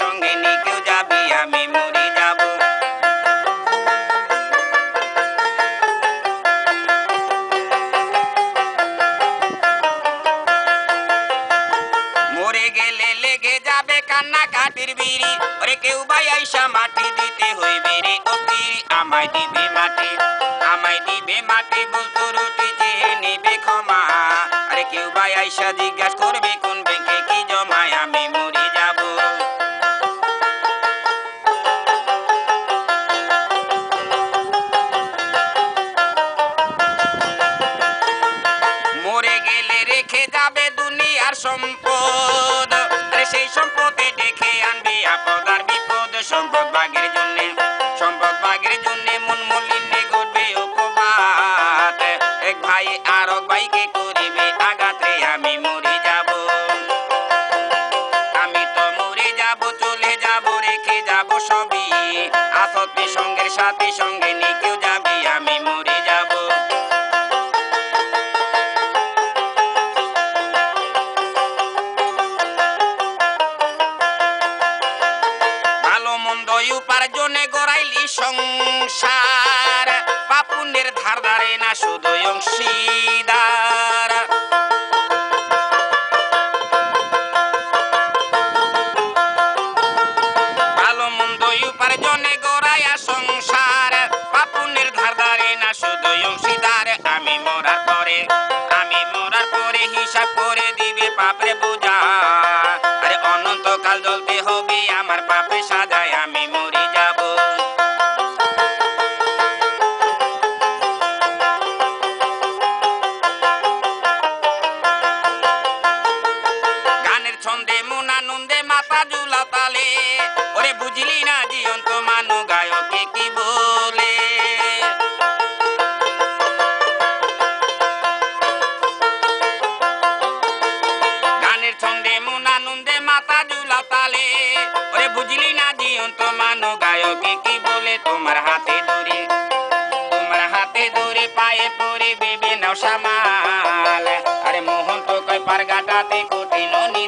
সঙ্গে নিয়ে যাবি, আমি মরে যাব। মরে গেলে লেগে যাবে কান্না কাটির বিড়ি। ওরে কেউ ভাই আইসা মাটি দিতে হইবে রে ও আমায় দিবে মাটি, আমায় দিবে মাটি, বলতো রুটি যে নেবে ক্ষমা। আরে কেউ ভাই আইসা জিজ্ঞাসা করবে রেখে যাবে দুনিয়ার সম্পদ। সেই সম্পদে ডেকে আনবে আপদ আর বিপদ। সম্পদ ভাগের জন্য, সম্পদ ভাগের জন্য মন ঘটবে উপবাদ এক ভাই আর ভাইকে করিবে আঘাত আমি মরে যাব। আমি তো মরে যাব, চলে যাব, রেখে যাব সবই। আসতে সঙ্গের সাথে সঙ্গে নিয়ে কেউ উপার্জনে গড়াইলি সংসার। পাপুনের ধার ধারে না শুধু অংশীদার। ভালো গড়াইয়া সংসার। পাপুনের ধার ধারে আমি মরার পরে, আমি মরার পরে হিসাব করে দিবে পাপরে বোঝা। আরে অনন্তকাল জ্বলতে হবে আমার পাপে সাজায় বুঝলি না জিয়ন্ত মানু গায়কে কি কি বলে? তোমার হাতে ধরে তোমার হাতে ধরে পায়ে পড়ে বেবে নাও সামাল আরে মোহন তো কয় পার গাটাতে নিদা